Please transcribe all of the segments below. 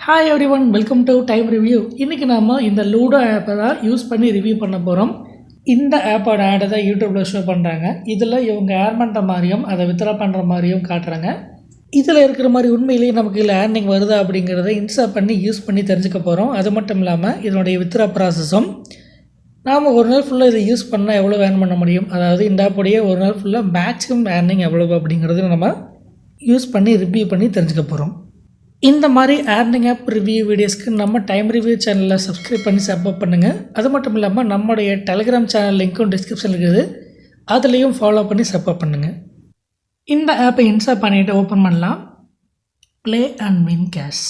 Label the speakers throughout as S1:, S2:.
S1: Hi everyone welcome to time review இன்றைக்கி நாம் இந்த லூடோ ஆப்பை தான் யூஸ் பண்ணி ரிவ்யூ பண்ண போகிறோம் இந்த ஆப்போட ஆடை தான் யூடியூப்பில் ஷோ பண்ணுறாங்க இதில் இவங்க ஏர் பண்ணுற மாதிரியும் அதை வித்ரா பண்ணுற மாதிரியும் காட்டுறாங்க. இதில் இருக்கிற மாதிரி உண்மையிலேயே நமக்கு இதில் ஏர்னிங் வருதா அப்படிங்கிறத இன்ஸ்டா பண்ணி யூஸ் பண்ணி தெரிஞ்சுக்க போகிறோம் அது மட்டும் இல்லாமல் இதனுடைய வித்ரா ப்ராசஸும் நாம் ஒரு நாள் ஃபுல்லாக இதை யூஸ் பண்ணால் எவ்வளோ ஏர்ன் பண்ண முடியும்? அதாவது இந்த ஆப்போடைய ஒரு நாள் ஃபுல்லாக மேக்ஸிமம் ஏர்னிங் எவ்வளோ அப்படிங்கிறது நம்ம யூஸ் பண்ணி ரிவ்யூ பண்ணி தெரிஞ்சுக்க போகிறோம் இந்த மாதிரி ஏர்னிங் ஆப் ரிவ்யூ வீடியோஸ்க்கு நம்ம டைம் ரிவ்யூ சேனலில் சப்ஸ்கிரைப் பண்ணி சப்போர்ட் பண்ணுங்கள் அது மட்டும் இல்லாமல் நம்முடைய டெலிகிராம் சேனல் லிங்க்கும் டிஸ்கிரிப்ஷனில் இருக்குது. அதுலேயும் ஃபாலோ பண்ணி சப்போர்ட் பண்ணுங்கள் இந்த ஆப்பை இன்ஸ்டால் பண்ணிவிட்டு ஓப்பன் பண்ணலாம். Play and win cash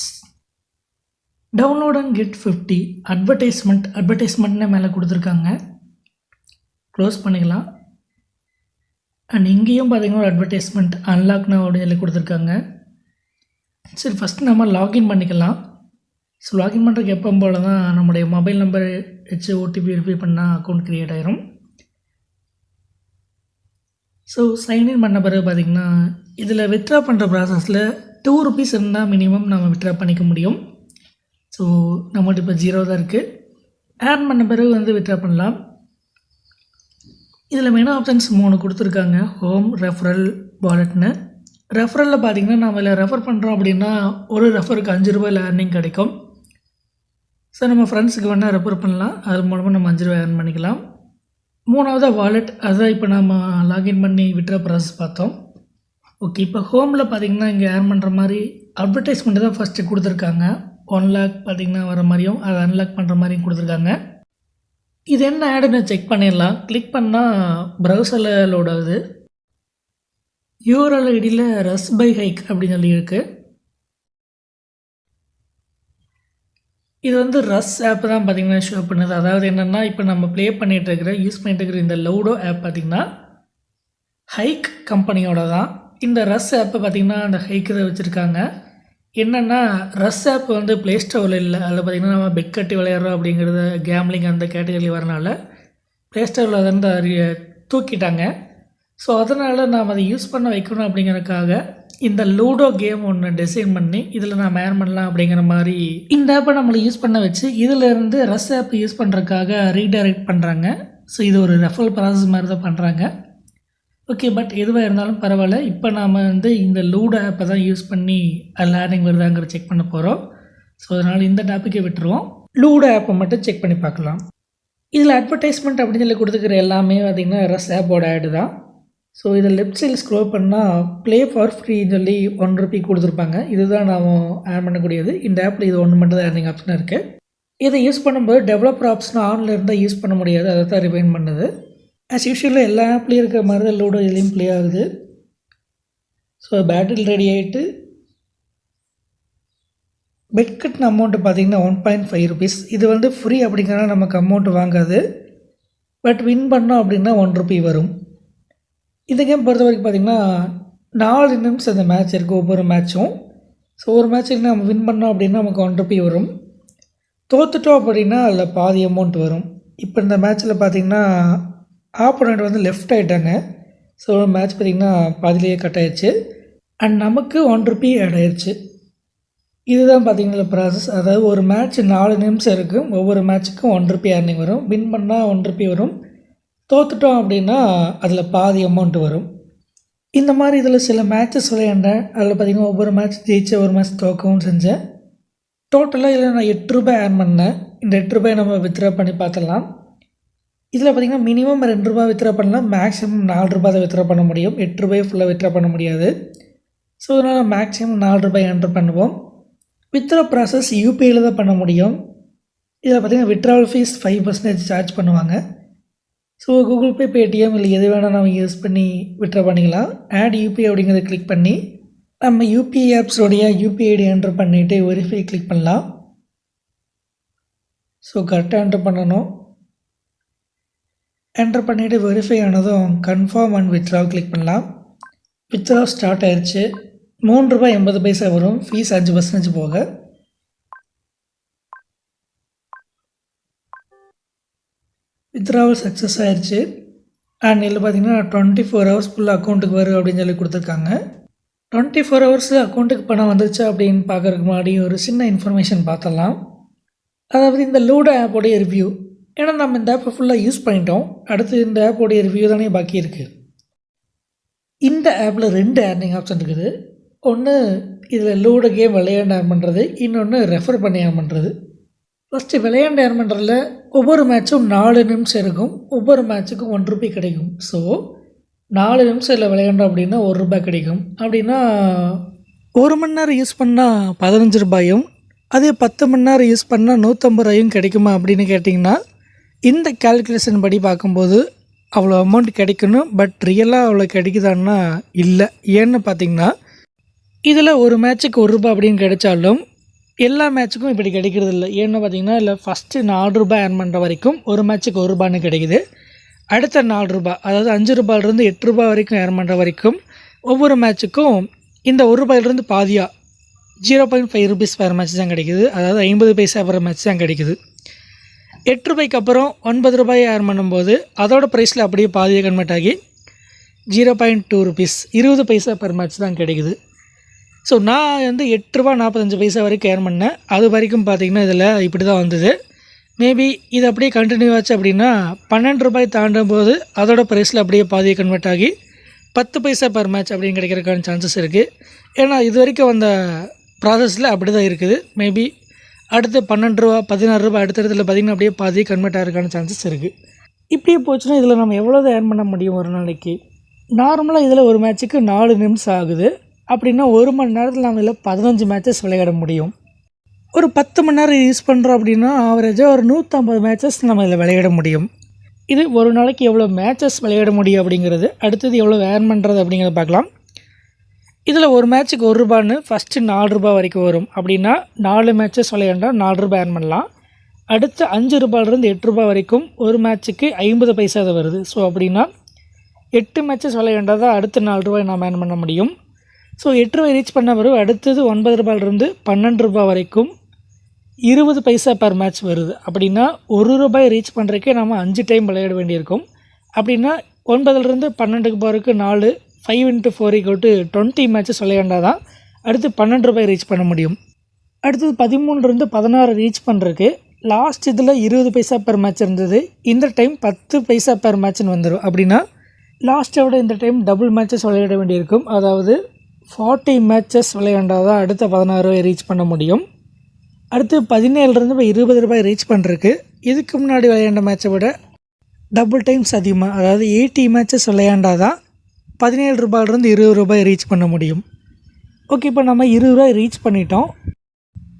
S1: download and get fifty advertisement அட்வர்டைஸ்மெண்ட்னு மேலே கொடுத்துருக்காங்க. க்ளோஸ் பண்ணிக்கலாம். அண்ட் இங்கேயும் பார்த்தீங்கன்னா ஒரு அட்வர்டைஸ்மெண்ட் அன்லாக்னு அப்படின்னு சொல்லி கொடுத்துருக்காங்க. சரி ஃபஸ்ட்டு நம்ம லாகின் பண்ணிக்கலாம். ஸோ லாகின் பண்ணுறதுக்கு எப்போ போல் தான் நம்முடைய மொபைல் நம்பர் வச்சு ஓடிபி வெரிஃபை பண்ணால் அக்கௌண்ட் க்ரியேட் ஆகிரும் ஸோ சைன்இன் பண்ண பிறகு பார்த்திங்கன்னா இதில் வித்ட்ரா பண்ணுற ப்ராசஸில் டூ ருபீஸ் இருந்தால் மினிமம் நம்ம வித்ட்ரா பண்ணிக்க முடியும். ஸோ நம்மகிட்ட இப்போ ஜீரோ தான் இருக்குது ஆட் பண்ண பிறகு வந்து வித்ட்ரா பண்ணலாம். இதில் மெயின் ஆப்ஷன்ஸ் மூணு கொடுத்துருக்காங்க. ஹோம் ரெஃபரல் வாலெட்னு ரெஃபரலில் பார்த்தீங்கன்னா நம்ம இதில் ரெஃபர் பண்ணுறோம் அப்படின்னா ஒரு ரெஃபருக்கு அஞ்சு ரூபாயில் ஏர்னிங் கிடைக்கும். ஸோ நம்ம ஃப்ரெண்ட்ஸுக்கு வேணால் ரெஃபர் பண்ணலாம். அது மூலமாக நம்ம அஞ்சு ரூபாய் ஏர்ன் பண்ணிக்கலாம். மூணாவதாக வாலெட் அதான் இப்போ நம்ம லாகின் பண்ணி விட்டுற ப்ராசஸ் பார்த்தோம். ஓகே இப்போ ஹோமில் பார்த்தீங்கன்னா இங்கே ஏர்ன் பண்ணுற மாதிரி அட்வர்டைஸ்மெண்ட்டு தான் ஃபஸ்ட்டு கொடுத்துருக்காங்க. ஒன் லேக் பார்த்தீங்கன்னா வர மாதிரியும் அதை அன்லாக் பண்ணுற மாதிரியும் கொடுத்துருக்காங்க. இது என்ன ஆடுன்னு செக் பண்ணிடலாம். கிளிக் பண்ணால் ப்ரௌசரில் லோட் ஆகுது. யூஆர்எல் ஐடியில் ரஸ் பை ஹைக் அப்படின்னு சொல்லி இருக்குது இது வந்து ரஸ் ஆப் தான் பார்த்திங்கன்னா ஷோ பண்ணுது. அதாவது என்னென்னா இப்போ நம்ம ப்ளே பண்ணிகிட்டு இருக்கிற யூஸ் பண்ணிட்டு இருக்கிற இந்த லவுடோ ஆப் பார்த்திங்கன்னா ஹைக் கம்பெனியோட தான். இந்த ரஸ் ஆப்பை பார்த்திங்கன்னா அந்த ஹைக்கு தான் வச்சுருக்காங்க. என்னென்னா ரஸ் ஆப் வந்து ப்ளே ஸ்டோரில் இல்லை. அதில் பார்த்திங்கன்னா நம்ம பெட் கட்டி விளையாடுறோம் அப்படிங்கிறத கேம்லிங் அந்த கேட்டகரி வரனால ப்ளே ஸ்டோரில் வந்து அறிய தூக்கிட்டாங்க. ஸோ அதனால் நாம் அதை யூஸ் பண்ண வைக்கணும் அப்படிங்கிறதுக்காக இந்த லூடோ கேம் ஒன்று டிசைன் பண்ணி இதில் நான் ஏர்ன் பண்ணலாம் அப்படிங்கிற மாதிரி இந்த ஆப்பை நம்மளை யூஸ் பண்ண வச்சு இதிலேருந்து ரஸ் ஆப் யூஸ் பண்ணுறதுக்காக ரீடைரக்ட் பண்ணுறாங்க ஸோ இது ஒரு ரெஃபல் ப்ராசஸ் மாதிரி தான் பண்ணுறாங்க ஓகே பட் எதுவாக இருந்தாலும் பரவாயில்ல. இப்போ நாம் வந்து இந்த லூடோ ஆப்பை தான் யூஸ் பண்ணி அதில் ஏர்னிங் வருதாங்கிற செக் பண்ண போகிறோம் ஸோ அதனால் இந்த டாப்பிக்கை விட்டுருவோம். லூடோ ஆப்பை மட்டும் செக் பண்ணி பார்க்கலாம். இதில் அட்வர்டைஸ்மெண்ட் அப்படின்னு சொல்லி கொடுத்துக்கிற எல்லாமே பார்த்திங்கன்னா ரஸ் ஆப்போட ஆடு தான். ஸோ இதை லெஃப்ட் சைடில் ஸ்க்ரோல் பண்ணால் ப்ளே ஃபார் ஃப்ரீன்னு சொல்லி ஒன் ருபி கொடுத்துருப்பாங்க. இதுதான் நாம் ஆட் பண்ணக்கூடியது. இந்த ஆப்பில் இது ஒன்று மட்டும் தான் ஏர்னிங் ஆப்ஷனாக இருக்குது இதை யூஸ் பண்ணும்போது டெவலப்பர் ஆப்ஷன் ஆனில் இருந்தால் யூஸ் பண்ண முடியாது. அதை தான் ரிமைண்ட் பண்ணுது. ஆஸ் யூஷுவலாக எல்லா ஆப்லேயும் இருக்கிற மாதிரி தான் லூடோ இதுலேயும் ப்ளே ஆகுது. ஸோ பேட்டில் ரெடி ஆகிட்டு பெட் கட்டின அமௌண்ட்டு பார்த்தீங்கன்னா ஒன் பாயிண்ட் ஃபைவ் ருபீஸ் இது வந்து ஃப்ரீ அப்படிங்கிறனால நமக்கு அமௌண்ட் வாங்காது. பட் வின் பண்ணோம் அப்படின்னா ஒன் ருபி வரும். இந்த கேம் பொறுத்த வரைக்கும் பார்த்திங்கன்னா நாலு நிமிஷம் அந்த மேட்ச் இருக்குது ஒவ்வொரு மேட்ச்சும் ஸோ ஒரு மேட்ச்சுக்கு நம்ம வின் பண்ணோம் அப்படின்னா நமக்கு ஒன் ருபி வரும். தோத்துட்டோம் அப்படின்னா அதில் பாதி அமௌண்ட் வரும். இப்போ இந்த மேட்ச்சில் பார்த்தீங்கன்னா ஆப்போனண்ட் வந்து லெஃப்ட் ஆகிட்டாங்க ஸோ மேட்ச் பார்த்திங்கன்னா பாதிலேயே கட் ஆயிடுச்சு. அண்ட் நமக்கு ஒன் ருபி ஆட் ஆயிடுச்சு இதுதான் பார்த்தீங்கன்னா ப்ராசஸ் அதாவது ஒரு மேட்ச் நாலு நிமிஷம் இருக்கும் ஒவ்வொரு மேட்ச்சுக்கும் ஒன் ருபி ஏர்னிங் வரும். வின் பண்ணால் ஒன் ருபி வரும். தோத்துட்டோம் அப்படின்னா அதில் பாதி அமௌண்ட் வரும். இந்த மாதிரி இதில் சில மேட்சஸ் விளையாண்டேன். அதில் பார்த்தீங்கன்னா ஒவ்வொரு மேட்ச் ஜெயிச்ச ஒரு மேட்ச் தோக்கவும் செஞ்சேன். டோட்டலாக இதில் நான் எட்டு ரூபாய் ஏர்ன் பண்ணேன். இந்த எட்டு ரூபாய் நம்ம வித்ட்ரா பண்ணி பார்த்துடலாம். இதில் பார்த்தீங்கன்னா மினிமம் ரெண்டு ரூபாய் வித்ரா பண்ணலாம் மேக்ஸிமம் நாலு ரூபாய் தான் வித்ரா பண்ண முடியும். எட்டு ரூபாய் ஃபுல்லாக வித்ரா பண்ண முடியாது. ஸோ அதனால் மேக்ஸிமம் நாலு ரூபாய் என்ட்ரு பண்ணுவோம். வித்ட்ரா ப்ராசஸ் யூபிஐயில் தான் பண்ண முடியும். இதில் பார்த்தீங்கன்னா withdrawal fee five percentage charge பண்ணுவாங்க. ஸோ கூகுள் பே பேடிஎம் இல்லை எது வேணால் நம்ம யூஸ் பண்ணி விட்ரா பண்ணிக்கலாம். ஆட் யூபிஐ அப்படிங்கிறத கிளிக் பண்ணி நம்ம யூபிஐ ஆப்ஸோடைய யூபிஐ ஐடி என்ட்ரு பண்ணிவிட்டு வெரிஃபை கிளிக் பண்ணலாம். ஸோ கரெக்டாக என்ட்ரு பண்ணணும். என்ட்ரு பண்ணிவிட்டு வெரிஃபை ஆனதும் கன்ஃபார்ம் அண்ட் வித்ரா கிளிக் பண்ணலாம். வித்ரா ஸ்டார்ட் ஆயிடுச்சு மூன்று ரூபாய் எண்பது பைசா வரும். ஃபீஸ் அஞ்சு பர்சன்டேஜ் போக. வித்ராவல் சக்ஸஸ் ஆயிடுச்சு அண்ட் இதில் பார்த்தீங்கன்னா டுவெண்ட்டி ஃபோர் ஹவர்ஸ் ஃபுல்லாக அக்கௌண்ட்டுக்கு வரும் அப்படின்னு சொல்லி கொடுத்துருக்காங்க. டுவெண்ட்டி ஃபோர் ஹவர்ஸில் அக்கௌண்ட்டுக்கு பணம் வந்துருச்சா அப்படின்னு பார்க்கறதுக்கு முன்னாடி ஒரு சின்ன இன்ஃபர்மேஷன் பார்த்தலாம் அதாவது இந்த லூடோ ஆப்போடைய ரிவ்யூ ஏன்னா நம்ம இந்த ஆப்பை ஃபுல்லாக யூஸ் பண்ணிட்டோம். அடுத்து இந்த ஆப்போடைய ரிவ்யூ தானே பாக்கி இருக்குது இந்த ஆப்பில் ரெண்டு ஏர்னிங் ஆப்ஷன் இருக்குது. ஒன்று இதில் லூடோ கேம் விளையாண்டு ஏர்ன் பண்ணுறது இன்னொன்று ரெஃபர் பண்ணி ஏர்ன் பண்ணுறது ஃபஸ்ட்டு விளையாண்டு ஏர்ன் பண்ணுறதுல ஒவ்வொரு மேட்சும் நாலு நிமிஷம் இருக்கும். ஒவ்வொரு மேட்ச்சுக்கும் ஒன் ருபி கிடைக்கும். ஸோ நாலு நிமிஷம் இல்லை விளையாண்டோம் அப்படின்னா ஒரு ரூபாய் கிடைக்கும். அப்படின்னா ஒரு மணி நேரம் யூஸ் பண்ணால் பதினஞ்சு ரூபாயும் அதே பத்து மணி நேரம் யூஸ் பண்ணால் நூற்றம்பது ரூபாயும் கிடைக்குமா அப்படின்னு கேட்டிங்கன்னா இந்த கால்குலேஷன் படி பார்க்கும்போது அவ்வளோ அமௌண்ட் கிடைக்கணும். பட் ரியலாக அவ்வளோ கிடைக்குதான்னா இல்லை. ஏன்னு பார்த்தீங்கன்னா இதில் ஒரு மேட்ச்சுக்கு ஒரு ரூபாய் அப்படின்னு கிடைச்சாலும் எல்லா மேட்ச்சுக்கும் இப்படி கிடைக்கிறது இல்லை. ஏன்னு பார்த்தீங்கன்னா இல்லை ஃபஸ்ட்டு நாலு ரூபாய் ஏர்ன் பண்ணுற வரைக்கும் ஒரு மேட்ச்சுக்கு ஒரு ரூபான்னு கிடைக்குது. அடுத்த நாலு ரூபாய் அதாவது அஞ்சு ரூபாயிலிருந்து எட்டு ரூபாய் வரைக்கும் ஏர்ன் பண்ணுற வரைக்கும் ஒவ்வொரு மேட்ச்சுக்கும் இந்த ஒரு ரூபாயிலிருந்து பாதியாக zero point five rupees per match தான் கிடைக்குது. அதாவது ஐம்பது பைசா பர் மேட்ச் தான் கிடைக்குது. எட்டு ரூபாய்க்கு அப்புறம் ஒன்பது ரூபாய் ஏர்ன் பண்ணும்போது அதோட ப்ரைஸில் அப்படியே பாதியாக கன்வெர்ட் ஆகி ஜீரோ பாயிண்ட் டூ ருபீஸ் இருபது பைசா பர் மேட்ச் தான் கிடைக்குது. ஸோ நான் வந்து எட்டு ரூபா நாற்பத்தஞ்சு பைசா வரைக்கும் ஏர்ன் பண்ணேன். அது வரைக்கும் பார்த்தீங்கன்னா இதில் இப்படி தான் வந்தது. மேபி இது அப்படியே கண்டினியூ ஆச்சு அப்படின்னா பன்னெண்டு ரூபாய் தாண்டும் போது அதோட ப்ரைஸில் அப்படியே பாதியை கன்வெர்ட் ஆகி பத்து பைசா பர் மேட்ச் அப்படின்னு கிடைக்கிறதுக்கான சான்சஸ் இருக்குது ஏன்னா இது வரைக்கும் வந்த ப்ராசஸில் அப்படி தான் இருக்குது. மேபி அடுத்து பன்னெண்டு ரூபா பதினாறு ரூபா அடுத்த இடத்துல பார்த்திங்கன்னா அப்படியே பாதி கன்வெர்ட் ஆகிறதுக்கான சான்சஸ் இருக்குது இப்படியே போச்சுன்னா இதில் நம்ம எவ்வளோ தான் ஏர்ன் பண்ண முடியும் ஒரு நாளைக்கு? நார்மலாக இதில் ஒரு மேட்ச்சுக்கு நாலு நிமிஷம் ஆகுது. அப்படின்னா ஒரு மணி நேரத்தில் நம்ம இதில் பதினஞ்சு மேட்சஸ் விளையாட முடியும். ஒரு பத்து மணி நேரம் யூஸ் பண்ணுறோம் அப்படின்னா ஆவரேஜாக ஒரு நூற்றம்பது மேட்சஸ் நம்ம இதில் விளையாட முடியும். இது ஒரு நாளைக்கு எவ்வளோ மேட்சஸ் விளையாட முடியும் அப்படிங்கிறது அடுத்தது எவ்வளோ ஏர்ன் பண்ணுறது அப்படிங்கிறத பார்க்கலாம். இதில் ஒரு மேட்ச்சுக்கு ஒரு ரூபான்னு ஃபஸ்ட்டு நாலு ரூபா வரைக்கும் வரும். அப்படின்னா நாலு மேட்சஸ் விளையாண்டா நாலு ரூபாய் ஏர்ன் பண்ணலாம். அடுத்து அஞ்சு ரூபாயிலிருந்து எட்டு ரூபாய் வரைக்கும் ஒரு மேட்ச்சுக்கு ஐம்பது பைசா தான் வருது. ஸோ அப்படின்னா எட்டு மேட்சஸ் விளையாண்டால் தான் அடுத்த நாலு ரூபாய் நாம் ஏர்ன் பண்ண முடியும். ஸோ எட்டு ரூபாய் ரீச் பண்ண பிறகு அடுத்தது ஒன்பது ரூபாயிலிருந்து பன்னெண்டு ரூபாய் வரைக்கும் இருபது பைசா பர் மேட்ச் வருது. அப்படின்னா ஒரு ரூபாய் ரீச் பண்ணுறக்கே நம்ம அஞ்சு டைம் விளையாட வேண்டியிருக்கும். அப்படின்னா ஒன்பதுலேருந்து பன்னெண்டுக்கு போகிறதுக்கு நாலு five into four equal to twenty matches விளையாண்டால் தான் அடுத்து பன்னெண்டு ரூபாய் ரீச் பண்ண முடியும். அடுத்தது பதிமூணுலேருந்து பதினாறு ரீச் பண்ணுறதுக்கு லாஸ்ட் இதில் இருபது பைசா பெர் மேட்ச் இருந்தது. இந்த டைம் பத்து பைசா பெர் மேட்ச்னு வந்துடும் அப்படின்னா லாஸ்ட்டை விட இந்த டைம் டபுள் மேட்சஸ் விளையாட வேண்டியிருக்கும். அதாவது ஃபார்ட்டி மேட்சஸ் விளையாண்டால் தான் அடுத்த பதினாறு ரூபாய் ரீச் பண்ண முடியும். அடுத்து பதினேழுலேருந்து இப்போ இருபது ரூபாய் ரீச் பண்ணுறதுக்கு இதுக்கு முன்னாடி விளையாண்ட மேட்சை விட டபுள் டைம்ஸ் அதிகமாக அதாவது எயிட்டி மேட்சஸ் விளையாண்டால் தான் பதினேழு ரூபாயிலிருந்து இருபது ரூபாய் ரீச் பண்ண முடியும். ஓகே இப்போ நம்ம இருபது ரூபாய் ரீச் பண்ணிட்டோம்.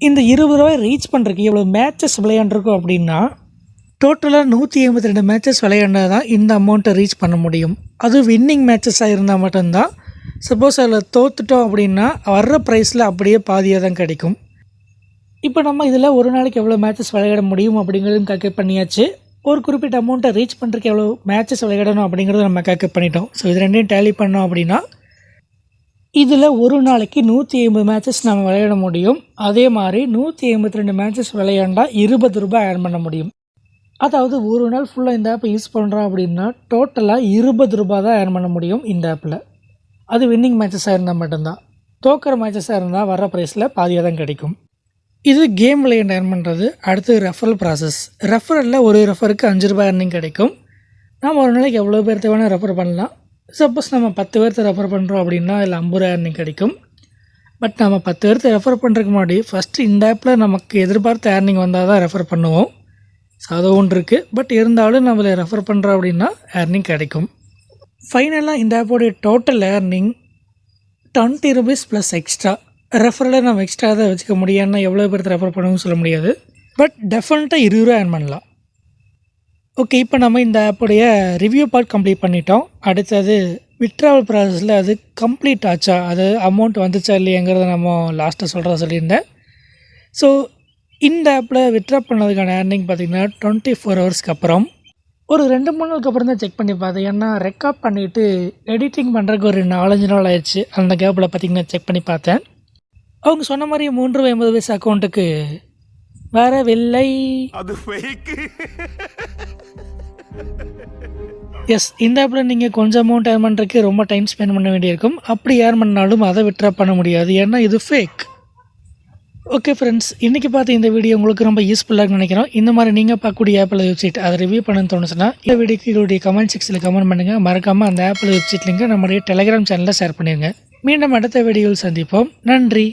S1: இந்த இருபது ரூபாய் ரீச் பண்ணுறதுக்கு எவ்வளோ மேட்சஸ் விளையாண்டுருக்கோம் அப்படின்னா டோட்டலாக நூற்றி ஐம்பத்தி ரெண்டு மேட்சஸ் விளையாண்டால் தான் இந்த அமௌண்ட்டை ரீச் பண்ண முடியும். அது வின்னிங் மேட்சஸாக இருந்தால் மட்டும்தான் சப்போஸ் அதில் தோத்துட்டோம் அப்படின்னா வர்ற ப்ரைஸில் அப்படியே பாதியாக தான் கிடைக்கும். இப்போ நம்ம இதில் ஒரு நாளைக்கு எவ்வளோ மேட்சஸ் விளையாட முடியும் அப்படிங்கிறதும் கால்குலேட் பண்ணியாச்சு. ஒரு குறிப்பிட்ட அமௌண்ட்டை ரீச் பண்ணுறதுக்கு எவ்வளோ மேட்சஸ் விளையாடணும் அப்படிங்கிறத நம்ம கால்குலேட் பண்ணிட்டோம். ஸோ இது ரெண்டையும் டேலி பண்ணோம் அப்படின்னா இதில் ஒரு நாளைக்கு நூற்றி ஐம்பது மேட்சஸ் நம்ம விளையாட முடியும். அதே மாதிரி நூற்றி ஐம்பத்தி ரெண்டு மேட்சஸ் விளையாண்டால் இருபது ரூபாய் ஏர்ன் பண்ண முடியும். அதாவது ஒரு நாள் ஃபுல்லாக இந்த ஆப்பை யூஸ் பண்ணுறோம் அப்படின்னா டோட்டலாக இருபது ரூபா தான் ஏர்ன் பண்ண முடியும் இந்த ஆப்பில் அது வின்னிங் மேட்சஸாக இருந்தால் மட்டும்தான். தோக்கிற மேட்சஸாக இருந்தால் வர ப்ரைஸில் பாதியாக தான் கிடைக்கும். இது கேம் விளையாண்டு ஏர்ன் பண்ணுறது அடுத்து ரெஃபரல் ப்ராசஸ் ரெஃபரலில் ஒரு ரெஃபருக்கு அஞ்சு ரூபாய் ஏர்னிங் கிடைக்கும். நாம் ஒரு நாளைக்கு எவ்வளோ பேர்த்து வேணால் ரெஃபர் பண்ணலாம். சப்போஸ் நம்ம பத்து பேர்த்த ரெஃபர் பண்ணுறோம் அப்படின்னா இல்லை ஐம்பது ரூபா ஏர்னிங் கிடைக்கும். பட் நம்ம பத்து பேர்த்த ரெஃபர் பண்ணுறதுக்கு முன்னாடி ஃபஸ்ட்டு இந்த ஆப்பில் நமக்கு எதிர்பார்த்த ஏர்னிங் வந்தால் தான் ரெஃபர் பண்ணுவோம். ஸோ அது ஒன்று இருக்குது பட் இருந்தாலும் நம்மளை ரெஃபர் பண்ணுறோம் அப்படின்னா ஏர்னிங் கிடைக்கும். ஃபைனலாக இந்த ஆப்போடைய total earning twenty rupees plus extra ரெஃபரில் நம்ம எக்ஸ்ட்ரா தான் வச்சுக்க முடியாதுன்னா எவ்வளோ பேர்த்து ரெஃபர் பண்ணவும் சொல்ல முடியாது. பட் டெஃபினட்டாக இருபது ரூபா ஏர்ன் பண்ணலாம். ஓகே இப்போ நம்ம இந்த ஆப்புடைய ரிவ்யூ பார்ட் கம்ப்ளீட் பண்ணிட்டோம். அடுத்தது விட்ராவல் ப்ராசஸில் அது கம்ப்ளீட் ஆச்சா? அது அமௌண்ட் வந்துச்சா இல்லையங்கிறத நம்ம லாஸ்ட்டாக சொல்கிறத சொல்லியிருந்தேன். ஸோ இந்த ஆப்பில் விட்ரா பண்ணதுக்கான ஏர்னிங் பார்த்திங்கன்னா டுவெண்ட்டி ஃபோர் ஹவர்ஸ்க்கு அப்புறம் ஒரு ரெண்டு மூணு நாளுக்கு அப்புறம் தான் செக் பண்ணி பார்த்தேன். ஏன்னா ரெக்கார்ட் பண்ணிவிட்டு எடிட்டிங் பண்ணுறதுக்கு ஒரு நாலஞ்சு நாள் ஆயிடுச்சு. அந்த கேப்பில் பார்த்திங்கன்னா செக் பண்ணி பார்த்தேன். அவங்க சொன்ன மாதிரி மூன்று ஐம்பது வயசு அக்கௌண்ட்டுக்கு வரவில்லை.
S2: அது
S1: எஸ் இந்த ஆப்பில் நீங்கள் கொஞ்சம் அமௌண்ட் ஏர்ன் பண்ணுறதுக்கு ரொம்ப டைம் ஸ்பெண்ட் பண்ண வேண்டியிருக்கும். அப்படி ஏர்ன் பண்ணாலும் அதை விட்ரா பண்ண முடியாது. ஏன்னா இது ஃபேக் ஓகே ஃப்ரெண்ட்ஸ் இன்றைக்கி பார்த்து இந்த வீடியோ உங்களுக்கு ரொம்ப யூஸ்ஃபுல்லாக நினைக்கிறோம். இந்த மாதிரி நீங்கள் பார்க்கக்கூடிய ஆப்பிள் வெப்சைட் அதை ரிவ்யூ பண்ணணும்னு தோணுச்சுன்னா இந்த வீடியோக்கு இதோடைய கமெண்ட் செக்ஷனில் கமெண்ட் பண்ணுங்கள் மறக்காமல் அந்த ஆப்பிள் வெப்சைட் லிங்கை நம்முடைய டெலிகிராம் சேனலில் ஷேர் பண்ணிடுங்க மீண்டும் அடுத்த வீடியோவில் சந்திப்போம். நன்றி.